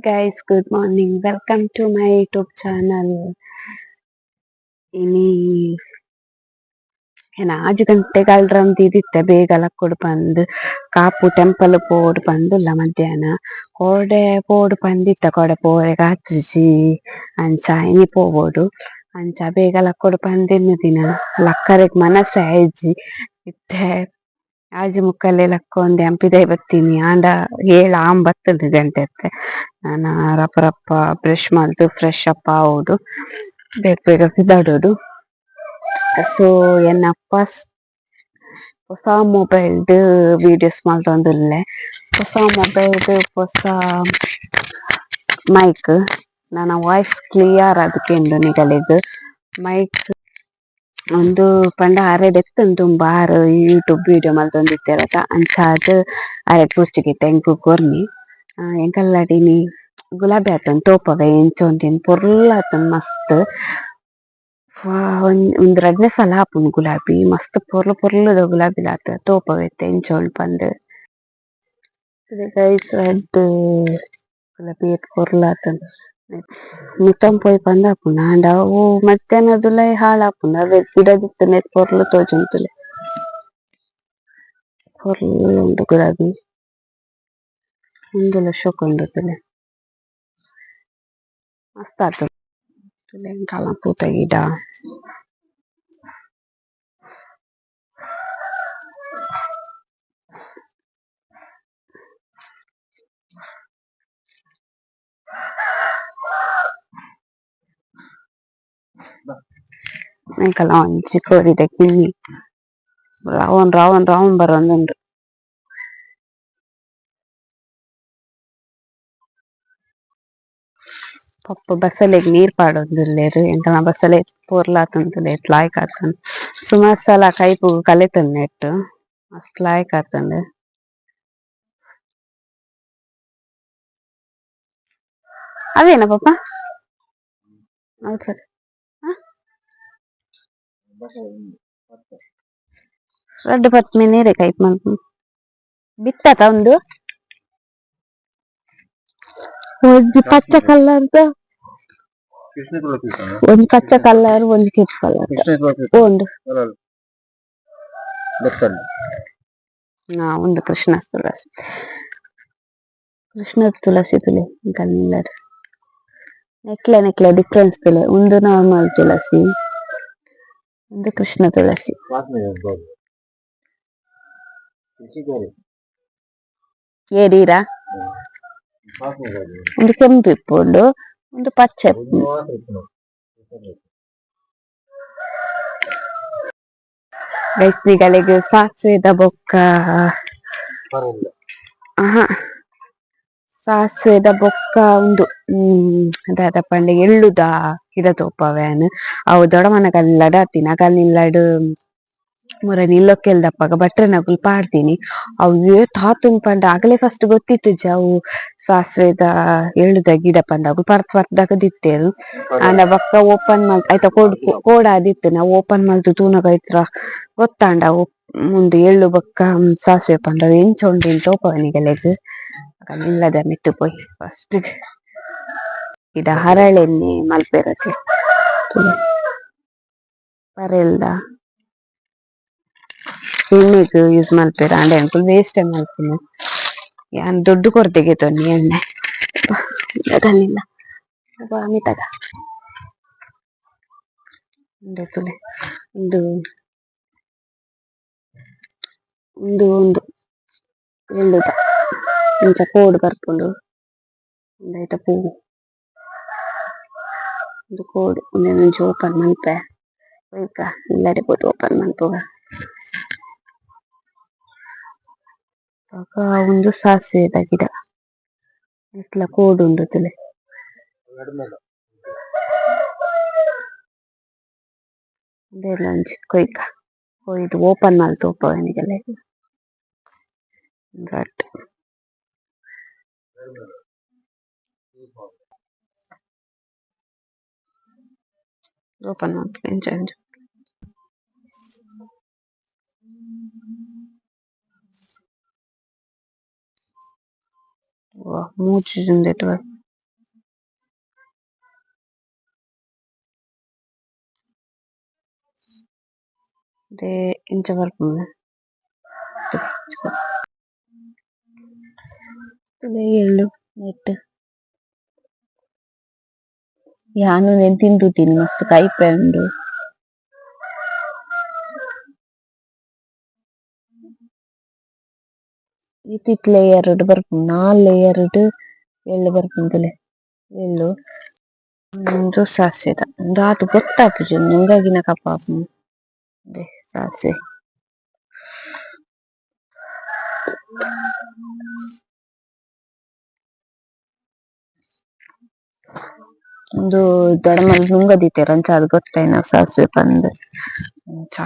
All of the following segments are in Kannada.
guys, good morning. Welcome to my YouTube channel. ಇನಿ ಏನ ಆಜು ಗಂಟೆಗಲ್ರಮ್ ದಿದಿತ್ತೆ ಬೇಗ ಲಕ್ಕುಡು ಪಂದ್ ಕಾಪು ಟೆಂಪಲ್ ಪೋಡ್ ಪಂದುಲ್ಲ ಮಧ್ಯಾಹ್ನ ಕೋಡೆ ಪೋಡು ಪಂದಿತ್ತ ಕೊಡೆ ಪೋರೆಗ್ ಹತ್ರಿಸಿ ಅಂಚ ಇನಿ ಪೋವೊಡು ಅಂಚ ಬೇಗ ಲಕ್ಕುಡು ಪಂದಿನ ದಿನ ಲಕ್ಕರೆಗ್ ಮನಸ್ಸೆ ಆಯ್ಜಿ ಇತ್ತೆ ಆಜಿ ಮುಕ್ಕಲ್ಲೆ ಲಕ್ಕೊಂಡೆ ಅಂಪಿದೈ ಬತ್ತೀನಿ ಆಂಡ ಏಳ್ ಬತ್ತದ ಗಂಟೆ ಅತ್ತೆ. ನಾನು ರಪ್ಪ ರಪ್ಪ ಬ್ರಷ್ ಮಲ್ತ್ ಫ್ರೆಶ್ ಅಪ್ಪ ಆಗೋದು. ಬೇಗ ಬೇಗ ಬಿದ್ದಾಡೋದು ಸೊ ಫಸ್ಟ್ ಹೊಸ ಮೊಬೈಲ್ದು ವಿಡಿಯೋಸ್ ಮಲ್ತೊಂದುಲ್ಲೆ ಹೊಸ ಮೊಬೈಲ್ ಹೊಸ ಮೈಕ್ ನನ್ನ ವಾಯ್ಸ್ ಕ್ಲಿಯರ್ ಅದಕ್ಕೆ ನಿಗಲಿದ್ದು ಮೈಕ್ ಉಂದು ಪಂಡ ಅರೆಡ್ ಎತ್ತುಂಡು ತುಂಬಾ ಆರ್ ಯೂಟ್ಯೂಬ್ ವಿಡಿಯೋ ಮಲ್ತೊಂದಿತ್ತೆರಟ ಅಂಚಾದ್ ಅರೆಗ್ ಪೋಸ್ಟಿಗಿತ್ತೆ ಎಂಕ್ ಕೊರ್ನಿ ಆ ಎಂಕಲ್ಲಾಡಿನಿ ಗುಲಾಬಿ ಆತುಂಡು ತೋಪಗ ಎಂಚೊಂದೆನ್ ಪೊರ್ಲು ಆತುಂಡು ಮಸ್ತ್ ಒಂದ್ ರಡ್ನೆ ಸಲ ಆಪುಂಡು ಗುಲಾಬಿ ಮಸ್ತ್ ಪೊರ್ಲು ಪೊರ್ಲುದ ಗುಲಾಬಿಲಾತ್ ತೋಪಗ ಇತ್ತೆ ಎಂಚೊಂಡು ಪಂದ್ ಗೈಸ್ ರಡ್ಡ್ ಗುಲಾಬಿ ಏತ್ ಪೊರ್ಲು ಆತುಂಡು ಮುತ್ತಂ ಪೋಯಿ ಪಂದ್ ಆಪುಂಡು ಆಂಡ ಅವು ಮಧ್ಯಾಹ್ನದುಲೈ ಹಾಳಾಪುಂಡು ಅವೆ. ಗಿಡದಿತ್ತ ನೆಟ್ ಪೊರ್ಲು ತೋಜುಂಡುಲ್ಲೆ ಪೊರ್ಲು ಉಂಡು ಗುಲಾಬಿ ಉಂದುಲ ಶೋಕ್ ಉಂಡು ಮಸ್ತ್ ಗಿಡ. ಎಂಕಲ್ನ ಒಂಜಿ ಕೋರಿದ ಕಿನ್ನಿ ರೌಂಡ್ ರೌಂಡ್ ರೌಂಡ್ ಬರೊಂದುಂಡು ಪಪ್ಪ ಬಸಳೆಗ್ ನೀರ್ ಪಾಡೊಂದುಲ್ಲೆರ್ ಎಂಕಲ್ನ ಬಸಳೆ ಪೊರ್ಲು ಆತುಂಡು ಏತ್ ಲಾಯ್ಕ್ ಆತುಂಡು ಸುಮಾರ್ ಸಲ ಕೈಪುಗ ಕಲೆತುಂಡು ನೆಟ್ ಮಸ್ತ್ ಲಾಯ್ಕ್ ಆತುಂಡು ಅವೇನಾ ಪಪ್ಪ ಔಟ್ಸೈಡ್ ಹ ರಡ್ಡ್ ಪತ್ಮಿ ನೀರೆ ಕೈಪ್ ಮಲ್ಪುಂಡು ಬಿತ್ತದ ಉಂದು ಒಂಜಿ ಪಚ್ಚ ಕಲ್ಲರ್ದ ಒಂಜಿ ಪಚ್ಚ ಕಲ್ಲರ್ ಒಂಜಿ ಕೆಂಪು ಕಲ್ಲರ್ ಉಂಡು ಆ ಉಂದು ಕೃಷ್ಣ ತುಳಸಿ ಕೃಷ್ಣದ್ ತುಳಸಿ ತುಲೆ ಎಂಕಲ್ನರ್ ನೆಕ್ಲೆ ನೆಕ್ಲೆ ಡಿಫ್ರೆನ್ಸ್ ತುಲೆ ಉಂದು ನಾರ್ಮಲ್ ತುಳಸಿ ಉಂದು ಕೃಷ್ಣ ತುಳಸಿ ಏರೀರ ಉಂದು ಕೆಂಪು ಇಪ್ಪುಂಡು ಉಂದು ಪಚ್ಚೆ ಇಪ್ಪುಂಡು ಗೈಸ್ ನಿಗಲೆಗ್ ಸಾಸ್ವೆದ ಬೊಕ್ಕ ಆಹ ಸಾಸ್ವೆದ ಬೊಕ್ಕ ಉಂದು ಹ್ಮ್ ದಾದ ಪಂಡ ಎಳ್ಳುದ? ಇದ ತೋಪವೆನ್ ಅವು ದೊಡ ಕಲ್ ಆತಿನಿ ಅಕಲ್ನ ಇಲ್ಲಡ್ ಮುರನ್ ಇಲ್ಲೊಕೆಲ್ದಪಗ ಭಟ್ರನಕುಲು ಪಾಡ್ದಿನಿ ಅವು ತಾತುನ್ ಪಂಡ ಆಗಲೇ ಫಸ್ಟ್ ಗೊತ್ತಿತ್ತು ಅವು ಸಾಸ್ವೆದ ಎಳ್ಳುದ ಗಿಡ ಪಂಡ. ಅವು ಪರ್ತ್ ಪರ್ತ್ ದಿತ್ತೇರು ದಿತ್ತೆರ್ ಬಕ್ಕ ಓಪನ್ ಮಾಡ್ ಐತ ಕೋಡ್ ಕೋಡ ಆದಿತ್ತು ಇತ್ತ್ಂಡ ಓಪನ್ ಮಲ್ತ್ ತೂನಗ ಐತ್ರ ಗೊತ್ತಾಂಡ ಮುಂದೆ ಎಳ್ಳು ಬಕ್ಕ ಸಾಸ್ವೆ ಪಂಡ ಎಂಚೊಂಡಿನ ಎಂಚ ಉಂಡಿಂದ್ ತೂಪಗ ನಿಗಲೆಗ್ ಅಕಲ್ನ ಇಲ್ಲದ ಮಿತ್ತ್ ಪೋಯಿ ಫಸ್ಟ್ ಗಿಡ ಹರಳೆಣ್ಣೆ ಮಲ್ಪೆರತೆ ಬರೆಲ್ದ ಎಣ್ಣೆಗ್ ಯೂಸ್ ಮಲ್ಪೆರ ಆಂಡ ಎಂಕುಲು ವೇಸ್ಟ್ ಮಲ್ಪುನು. ಯಾನ್ ದುಡ್ಡು ಕೊರ್ತೆಗ್ ತೊನ್ನಿ ಎಣ್ಣೆ. ದಾದನಿಲ್ಲ ಅಮಿತಾಗ ಉಂದು ತುಲೆ. ಒಂದು ಒಂದು ಎಳ್ಳುದ ಇಂಚ ಕೋಡ್ ಬರ್ಪುಂಡು ಉಂದು ಐತ ಪೂವು ಉಂದು ಕೋಡ್ ಉಂದೆನ್ ಒಂಚೂರು ಓಪನ್ ಮಲ್ಪೆ ಒಯ್ಕ ಇಲ್ಲಡೆ ಪೋದು ಓಪನ್ ಮನ್ಪುಗ ಬೊಕ ಉಂದು ಸಾಸ್ವೆದ ಗಿಡ ನಿಕ್ಲ ಕೋಡ್ ಉಂಡು ತುಲೆ ಉಂದೆಲ ಒಂಜಿ ಕೊಯ್ಕ ಕೊಯ್ದು ಓಪನ್ ಮಲ್ತ್ ತೂಪಗ ನಿಗಲೆಗ್ ರಡ್ ಓಪನ್ ಮಾಡ್ತೀನಿ ಚೇಂಜ್ ಮೂರು ಚೀಸಿಂದ ಇಟ್ಟು അതെ ഇഞ്ച വറുക്കുന്നത് എള്ളു നെറ്റ് ಯಾನು ನೆನ್ ತಿಂದುಟಿನಿ ಮಸ್ತ್ ಕೈಪೆ ಉಂಡು ಇತ್ತಿತ್ ಲೇಯರ್ ಬರ್ಪುಂಡು ನಾಲ್ ಲೇಯರ್ ಎಳ್ಳು ಬರ್ಪುಂದುಲೆ ಎಳ್ಳು. ಒಂದು ಸಾಸಿವೆದ ದಾತು ಗೊತ್ತಾಪುಜಿ ನಂಗಾಗಿನ ಕಪ್ಪಾಪುಂಡು ಅದೇ, ಸಾಸಿವೆ. ಒಂದು ದೊಡಮಲ್ ನುಂಗ ದೀತೆರ್ ಅಂಚ ಅದ್ ಗೊತ್ತಾಯಿನ ಸಾಸಿವೆ ಪಂದ್ ಅಂಚ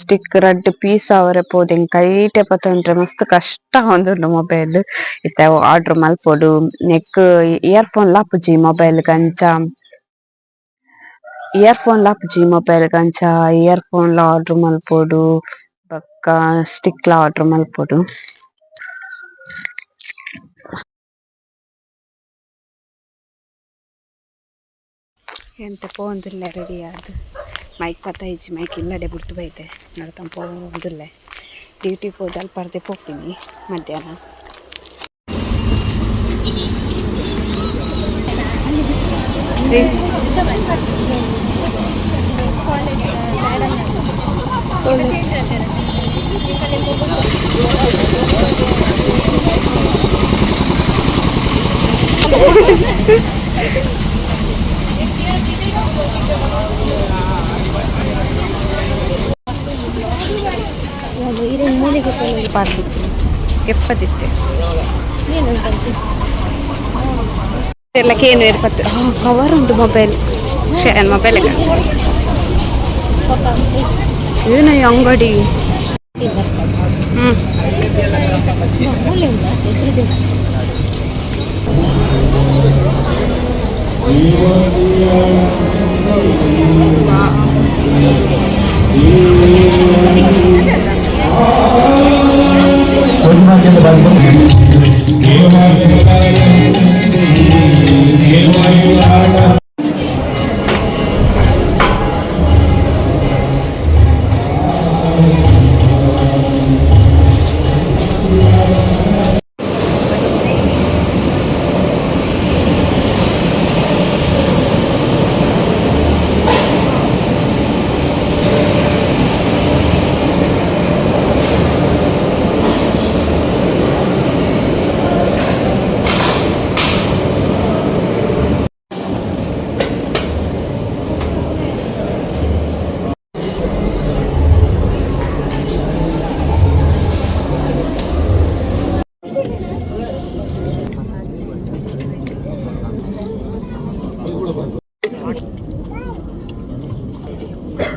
ಸ್ಟಿಕ್ ರಡ್ಡ್ ಪೀಸ್ ಆವರೆ ಪೋದು ಎಂಕ್ ಐಟೆ ಪತೊಂಡ್ರೆ ಮಸ್ತ್ ಕಷ್ಟ ಆವೊಂದುಂಡು ಮೊಬೈಲ್ ಇತ್ತೆ ಆರ್ಡರ್ ಮಲ್ಪೊಡು ನೆಕ್ ಇಯರ್ ಫೋನ್ ಲ ಆಪುಜಿ ಮೊಬೈಲ್ ಗ್ ಅಂಚ ಇಯರ್ ಫೋನ್ ಲ ಆಪುಜಿ ಮೊಬೈಲ್ ಗ್ ಅಂಚ ಇಯರ್ ಫೋನ್ ಲ ಆರ್ಡರ್ ಮಲ್ಪೊಡು ಬೊಕ್ಕ ಸ್ಟಿಕ್ ಲ ಆರ್ಡರ್ ಮಲ್ಪೊಡು. ಎಂತ ಪೋವೊಂದುಲ್ಲೆ ರೆಡಿ ಆದ್ ಮೈಕ್ ಪತ್ತಾಯಿಜಿ ಮೈಕ್ ಇಲ್ಲಡೆ ಬುರ್ತು ಬೈತೆ ನಡತಂದ್ ಪೋವೊಂದುಲ್ಲೆ ಡ್ಯೂಟಿ ಪೋದು ಅಲ್ಪಾರ್ದೆ ಪೋಪಿನಿ ಮಧ್ಯಾಹ್ನ ಪಾಡ್ದಿತ್ತು ಎಪ್ಪದಿತ್ತೆ ಎಲ್ಲ ಕೇನು ಏರ್ಪತ್ತು ಕವರ್ ಉಂಟು ಮೊಬೈಲ್ ಮೊಬೈಲ್ ಏನು Lagi.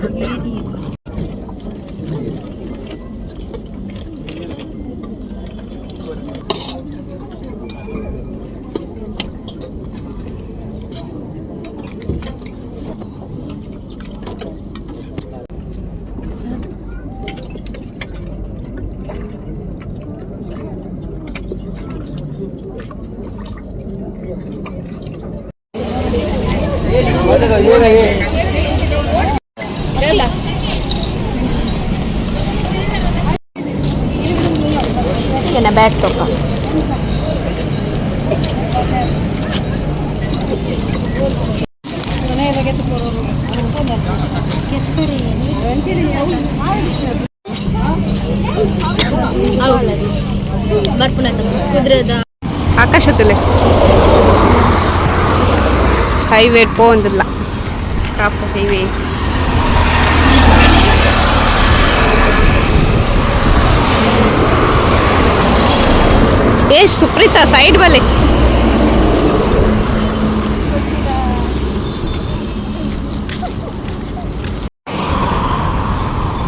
嗯好的嗯好的 ಹ್ಮ್ ಏನ ಬ್ಯಾಗ್ ತೊಕ ಆಕಾಶದಲ್ಲಿ ಹೈವೇ ಪೋಂದಿಲ್ಲ ಕಾಪು ಹೈವೇ ಏ ಸುಪ್ರೀತಾ ಸೈಡ್ ಬಲೆ.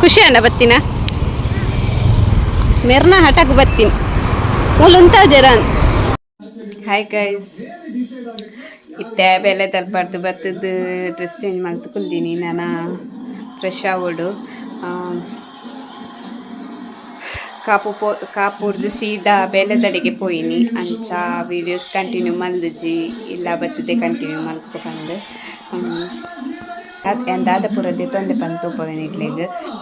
ಖುಷಿ ಅಣ್ಣ ಬತ್ತಿನ? ಮೆರ್ನ ಹಠಕ್ ಬತ್ತೀನಿ. ಮೂಲುಂತ ಹಾಯ್ ಗೈಸ್ ಇತ್ತೆ ಬೆಲೆ ತಲುಪಾರ್ದು ಬತ್ತದ ಡ್ರೆಸ್ ಚೇಂಜ್ ಮಾಡ್ತು ಕುಲ್ದೀನಿ ನಾನು. ಫ್ರೆಶ್ ಆಗೋಡು ಕಾಪು ಪೋ ಕಾಪುರ್ದು ಸೀದಾ ಬೇಲೆದಡಿಗೆ ಪೋಯಿನಿ. ಅಂಚ ವೀಡಿಯೋಸ್ ಕಂಟಿನ್ಯೂ ಇಲ್ಲ ಬತ್ತದೆ ಕಂಟಿನ್ಯೂ ಮಲ್ಕೊಂಡು ಎಂದಾದ ಪೂರ ದೆತೊಂದೆ ಪಂದ್ ತೂಪವೆನ್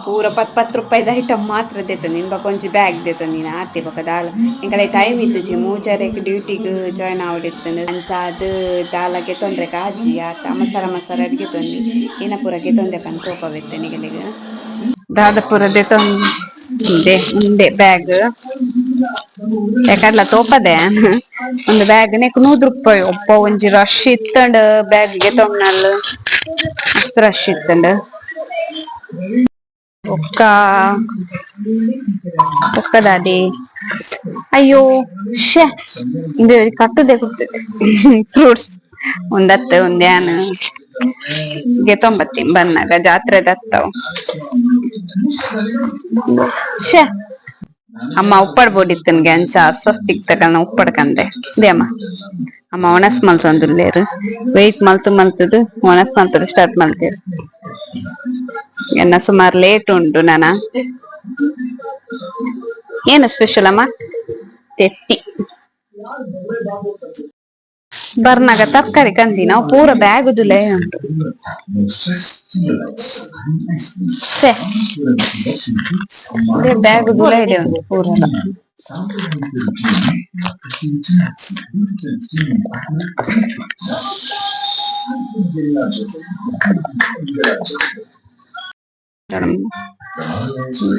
ಪೂರ ಪತ್ ಪತ್ತು ರೂಪಾಯಿದ ಐಟಮ್ ಮಾತ್ರ ದೆತೊಂದು ನಿನ್ ಬಕ್ಕ ಬ್ಯಾಗ್ ನೀನು ಆತೆ ಬೊಕ ದಾಲ ಎಂಕಲೆ ಟೈಮ್ ಇತ್ತುಜಿ ಮೂಜರೆಗ್ ಡ್ಯೂಟಿಗ್ ಜಾಯ್ನ್ ಆವಡಿತ್ತಂದು ಅಂಚ ಅದು ದಾಲಗೆ ಗೆತೊಂದ್ರೆ ಕಾಜಿ, ಆತ ಮಸಾಲ ಮಸಾಲ ಅಡ್ಗೆ ತೊಂದಿ ಏನ ಪೂರ ಗೆತೊಂದೆ ಪಂದ್ ತೂಪವೆತ್ತೆ ನಿಗಲಿಗ. ದಾದ ಪೂರ ದೆತೊಂದೆ ಉಂಡೆ ಬ್ಯಾಗ್ ಯಾಕಡ್ಲ ತೋಪದೆ ಒಂದು ಬ್ಯಾಗ್ ನೆಕ್ ನೂರು ರೂಪಾಯಿ ಒಪ್ಪ ಒಂಜಿ ರಶ್ ಇತ್ತಂಡ್ ಬ್ಯಾಗ್ ಗೆ ತೊಂನಲ್ ಮಸ್ತ್ ರಶ್ ಇತ್ತಂಡ್ ಒಕ್ಕ ಒಕ್ಕದಾದಿ ಅಯ್ಯೋ ಶೇ ಇದು ಕಟ್ಟದೆ ಕೊಡ್ತದೆ ಫ್ರೂಟ್ಸ್ ಒಂದತ್ತೆ ಒಂದ್ಯಾನ್ ಗೆತೊಂಬತ್ತಿ ಬನ್ನಾಗ, ಜಾತ್ರೆ ದತ್ತವು. ಶೇ ಅಮ್ಮ ಉಪ್ಪಡ್ ಬೋಡಿತ್ತನ್ಗೆ ಅಂಚ ಅಸ್ವಸ್ತಿಗ್ ತಕಲ್ನ ಉಪ್ಪಡ್ಕಂದೆ ದೇ ಅಮ್ಮ. ಅಮ್ಮ ಒಣಸ್ ಮಲ್ತೊಂದುಲ್ಲೇರು ವೆಯ್ಟ್ ಮಲ್ತು ಮಲ್ತದು, ಒಣಸ್ ಮಲ್ತುದು ಸ್ಟಾರ್ಟ್ ಮಲ್ತೇರು. ಎನ್ನ ಸುಮಾರು ಲೇಟ್ ಉಂಟು ನಾನ. ಏನು ಸ್ಪೆಷಲ್ ಅಮ್ಮ? ತೆತ್ತಿ ಬರ್ನಾಗ ತರ್ಕಾರಿ ಕಂದಿ ನಾವು ಪೂರ ಬ್ಯಾಗ್ ದುಲೆ ಉಂಟು ಬ್ಯಾಗ್ ದುಲೆ ಇದೆ ಉಂಟು ಪೂರ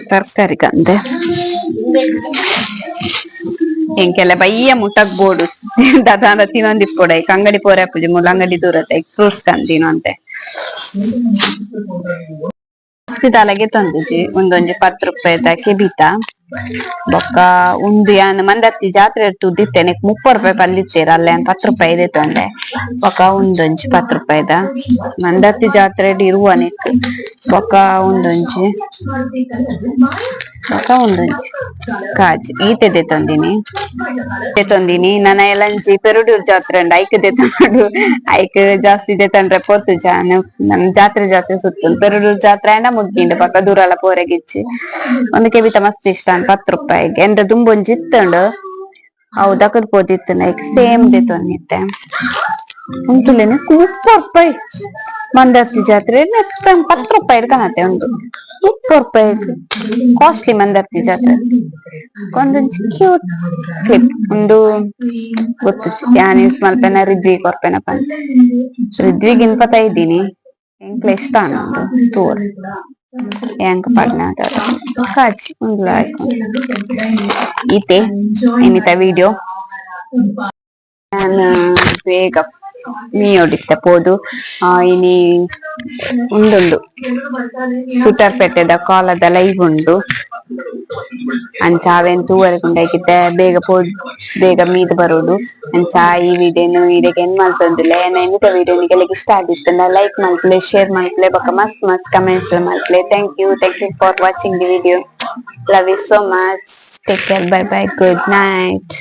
ತರ್ಕಾರಿ ಕಂದೆ ಎಂಕೆಲ್ಲ ಬಯ್ಯ ಮುಟಕ್ ಬೋಡು. ದಾದ ತಿನ್ನೊಂದಿಪ್ಪೊಡ ಈಗ ಅಂಗಡಿ ಪೋರೆಪ್ಪುಜಿ ಮುಲ್ಲ ಅಂಗಡಿ ದೂರತ್ತೆ ಫ್ರೂಟ್ಸ್ ಕಂದಿನು ಅಂತೆ. ದಾಲಗೆ ತಂದುಜಿ ಒಂದೊಂಜಿ ಪತ್ತು ರೂಪಾಯಿದ ಕೆಬಿತ ಬೊಕ್ಕ ಉಂದು ಯಾನ್ ಮಂದತ್ತಿ ಜಾತ್ರೆ ತುದಿತ್ತೇನೆ ಮುಪ್ಪ ರೂಪಾಯಿ ಪಂದಿತ್ತೇರ ಅಲ್ಲೇ ಪತ್ತು ರೂಪಾಯಿ ಇದೆ ತಂದೆ. ಬೊಕ್ಕ ಉಂದೊಂಜಿ ಪತ್ತು ರೂಪಾಯಿದ ಮಂದತ್ತಿ ಜಾತ್ರೆ ಇರುವ ನೆಕ್ ಬೊಕ್ಕ ಉಂದೊಂಜಿ ಬೊಕ್ಕ ಕಾಜ್. ಈತೆದೆ ಈತೆ ತಂದಿನಿ. ದೆತೊಂದಿನಿ ನನ ಎಲಂಚಿ ಪೆರುಡೂರ್ ಜಾತ್ರೆ ಉಂಡು ಐಕ್ ತಂದು ಐಕ್ ಜಾಸ್ತಿ ದೆತೊಂಡ್ರೆ ಪೋತು ಜಾನ್. ನಮ್ ಜಾತ್ರೆ ಜಾತ್ರೆ ಸುತ್ತುಂಡು ಪೆರುಡೂರ್ ಜಾತ್ರೆ ಅಂಡ ಮುಗ್ಗಿಂಡು ಪಕ್ಕ ದೂರಲ ಪೋರೆಗಿಚ್ಚಿ ಒಂದು ಕೆಬಿತ ಮಸ್ತ್ ಇಷ್ಟ ಪತ್ತು ರೂಪಾಯಿಗೆ. ಎಂಡ ದುಂಬೊಂಜಿ ಇತ್ತಂಡು. ಅವು ದಕ್ಕದ್ ಪೋದಿತ್ತು ನೈಕ್ ಸೇಮ್ ದೆತೊಂದಿತ್ತೆ ಉಂಟುಲೇನೆ ಕೂತ್ ರೂಪಾಯಿ ಮಂದಾರ್ತಿ ಜಾತ್ರೆ ಪತ್ತು ರೂಪಾಯಿ ಕಾಣತ್ತೆ ಒಂದು ಮುಪ್ಪ ರೂಪಾಯಿ ಕಾಸ್ಟ್ಲಿ ಮಂದರ್ತಿ ಜಾತ್ರೆ ಒಂದೊಂದು ಕ್ಯೂಟ್ ಕ್ಲಿಪ್ ಒಂದು ಗೊತ್ತು ಯಾನ್ ಯೂಸ್ ಮಲ್ಪೆನ ರಿದ್ವಿ ಕೊರ್ಪೆನ ಪಂದ್ ರಿದ್ವಿಗ್ ಇನ್ಪತ್ತ ಇದ್ದೀನಿ ಎಂಕ್ಲ ಇಷ್ಟ ಅನ್ನೋದು ತೂರ್ ಎಂಕ್ ಪಡ್ನ ಕಾಜಿ ಉಂಗ್ಲ ಈತೆ ಏನಿತ ವಿಡಿಯೋ ನಾನು ಬೇಗ ನೀ ಹೊಡಿತ್ತೆ ಪೋದು ಆ ಇನಿ ಉಂದುಂಡು ಸುಟರ್ಪೇಟೆದ ಕಾಲದ ಲೈವ್ ಉಂಡು ಅಂಚ ಅವೆನ್ ತೂವರೆಗುಂಡಾಗಿದ್ದೆ ಬೇಗ ಪೋದ್ ಬೇಗ ಮೀದ್ ಬರೋಡು ಅಂಚ ಈ ವಿಡಿಯೋನು ವಿಡಿಯೋಗೆ ಏನ್ ಮಲ್ತೊಂದುಲ್ಲೆ ಏನ ಇನ್ನಿತ ವಿಡಿಯೋ ನಿಗೆಲ್ಲ ಇಷ್ಟ ಆಗಿತ್ತಂದ ಲೈಕ್ ಮಲ್ತ್ಲೆ ಶೇರ್ ಮಲ್ತ್ಲೆ ಬೊಕ್ಕ ಮಸ್ತ್ ಮಸ್ತ್ comments ಮಲ್ತ್ಲೆ thank you thank you for watching the video love you so much take care bye bye good night